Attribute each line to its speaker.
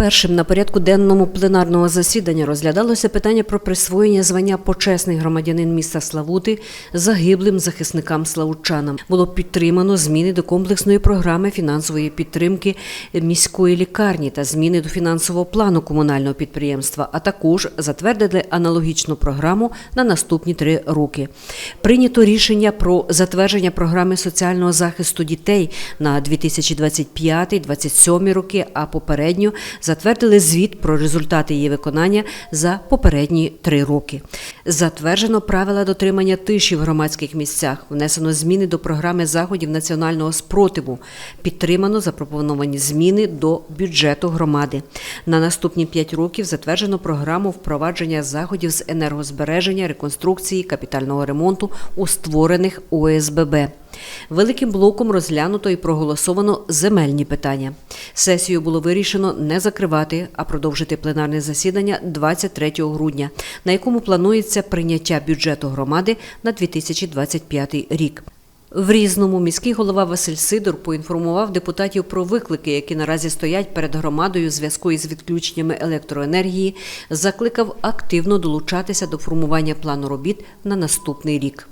Speaker 1: Першим на порядку денному пленарного засідання розглядалося питання про присвоєння звання почесний громадянин міста Славути загиблим захисникам славутчанам. Було підтримано зміни до комплексної програми фінансової підтримки міської лікарні та зміни до фінансового плану комунального підприємства, а також затвердили аналогічну програму на наступні три роки. Прийнято рішення про затвердження програми соціального захисту дітей на 2025-2027 роки, а попередньо затвердили звіт про результати її виконання за попередні три роки. Затверджено правила дотримання тиші в громадських місцях, внесено зміни до програми заходів національного спротиву, підтримано запропоновані зміни до бюджету громади. На наступні п'ять років затверджено програму впровадження заходів з енергозбереження, реконструкції, капітального ремонту у створених ОСББ. Великим блоком розглянуто і проголосовано земельні питання. Сесію було вирішено не закривати, а продовжити пленарне засідання 23 грудня, на якому планується прийняття бюджету громади на 2025 рік. В різному міський голова Василь Сидор поінформував депутатів про виклики, які наразі стоять перед громадою у зв'язку із відключеннями електроенергії, закликав активно долучатися до формування плану робіт на наступний рік.